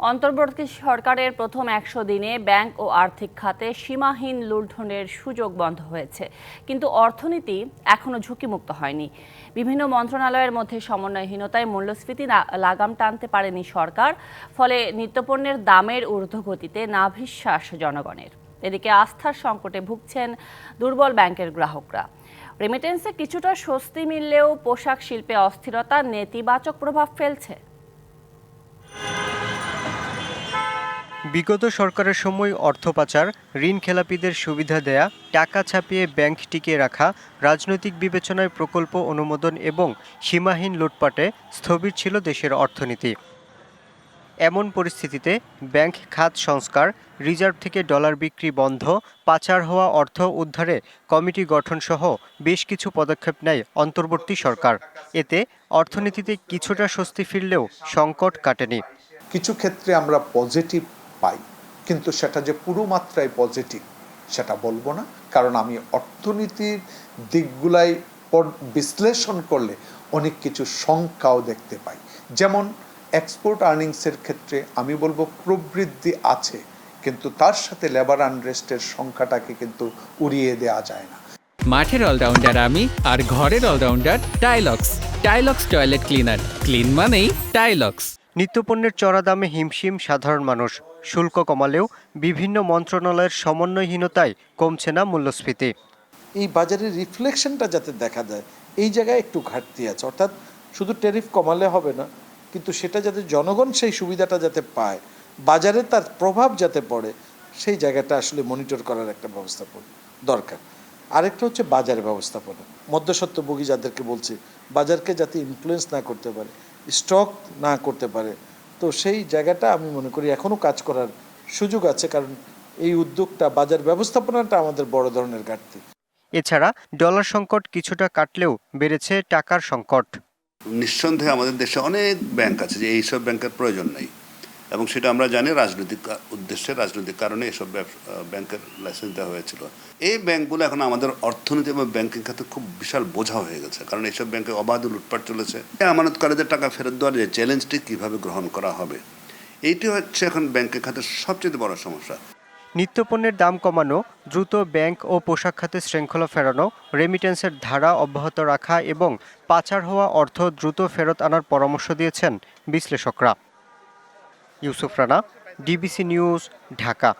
অন্তর্বর্তী সরকারের প্রথম একশো দিনে ব্যাংক ও আর্থিক খাতে সীমাহীন লুণ্ঠনের সুযোগ বন্ধ হয়েছে। কিন্তু অর্থনীতি এখনও ঝুঁকিমুক্ত হয়নি। বিভিন্ন মন্ত্রণালয়ের মধ্যে সমন্বয়হীনতায় মূল্যস্ফীতি লাগাম টানতে পারেনি সরকার, ফলে নিত্যপণ্যের দামের ঊর্ধ্বগতিতে নাভিশ্বাস জনগণের। এদিকে আস্থার সংকটে ভুগছেন দুর্বল ব্যাংকের গ্রাহকরা। রেমিটেন্সে কিছুটা স্বস্তি মিললেও পোশাক শিল্পে অস্থিরতা নেতিবাচক প্রভাব ফেলছে। বিগত সরকারের সময় অর্থ পাচার, ঋণ খেলাপিদের সুবিধা দেয়া, টাকা ছাপিয়ে ব্যাংক টিকিয়ে রাখা, রাজনৈতিক বিবেচনায় প্রকল্প অনুমোদন এবং সীমাহীন লুটপাটে স্থবির ছিল দেশের অর্থনীতি। এমন পরিস্থিতিতে ব্যাংক খাত সংস্কার, রিজার্ভ থেকে ডলার বিক্রি বন্ধ, পাচার হওয়া অর্থ উদ্ধারে কমিটি গঠন সহ বেশ কিছু পদক্ষেপ নেয় অন্তর্বর্তী সরকার। এতে অর্থনীতিতে কিছুটা স্বস্তি ফিরলেও সংকট কাটেনি। কিছু ক্ষেত্রে আমরা পজিটিভ পাই। কিন্তু সেটা যে পুরো মাত্রায় পজিটিভ সেটা বলব না। কারণ আমি অর্থনীতির দিকগুলাই বিশ্লেষণ করলে অনেক কিছু শঙ্কাও দেখতে পাই। যেমন এক্সপোর্ট আর্নিংসের ক্ষেত্রে আমি বলব প্রবৃদ্ধি আছে, কিন্তু তার সাথে লেবার আনরেস্টের সংখ্যাটাকে কিন্তু উড়িয়ে দেওয়া যায় না। মাঠের অলরাউন্ডার আমি আর ঘরের allrounder Tylox Tylox toilet cleaner clean মানেই টাইলক্স নিত্যপণ্যের চড়া দামে হিমশিম, সাধারণ মানুষ। শুল্ক কমালেও বিভিন্ন মন্ত্রণালয়ের সমন্বয়হীনতায় কমছে না মূল্যস্ফীতি। এই বাজারের রিফ্লেকশনটা যাতে দেখা যায়, এই জায়গায় একটু ঘাটতি আছে। অর্থাৎ শুধু ট্যারিফ কমালে হবে না, কিন্তু সেটা যাতে জনগণ সেই সুবিধাটা যাতে পায়, বাজারে তার প্রভাব যাতে পড়ে, সেই জায়গাটা আসলে মনিটর করার একটা ব্যবস্থাপনা দরকার। আরেকটা হচ্ছে বাজার ব্যবস্থাপনা। মধ্যস্বত্বভোগী যাদেরকে বলছি, বাজারকে যাতে ইনফ্লুয়েন্স না করতে পারে স্টক না করতে পারে। তো সেই জায়গাটা আমি মনে করি এখনও কাজ করার সুযোগ আছে কারণ এই উদ্যোগটা বাজার ব্যবস্থাপনাটা আমাদের বড় ধরনের ঘাটতি। এছাড়া ডলার সংকট কিছুটা কাটলেও বেড়েছে টাকার সংকট। নিঃসন্দেহে আমাদের দেশে অনেক ব্যাংক আছে যে এইসব ব্যাংকের প্রয়োজন নেই। এবং সেটা আমরা জানি রাজনৈতিক উদ্দেশ্যে, রাজনৈতিক কারণে এসব ব্যাংকের লাইসেন্স দেওয়া হয়েছিল। এই ব্যাংকগুলো এখন আমাদের অর্থনীতি এবং ব্যাংকিং খাতে খুব বিশাল বোঝা হয়ে গেছে, কারণ এইসব ব্যাংকে অবাধ লুটপাট চলেছে। আমানতকারীদের টাকা ফেরত দেওয়ার যে চ্যালেঞ্জটি কীভাবে গ্রহণ করা হবে, এইটি হচ্ছে এখন ব্যাংকের খাতে সবচেয়ে বড় সমস্যা। নিত্যপণ্যের দাম কমানো, দ্রুত ব্যাংক ও পোশাক খাতে শৃঙ্খলা ফেরানো রেমিটেন্সের ধারা অব্যাহত রাখা এবং পাচার হওয়া অর্থ দ্রুত ফেরত আনার পরামর্শ দিয়েছেন বিশ্লেষকরা। Yusuf Rana DBC news Dhaka.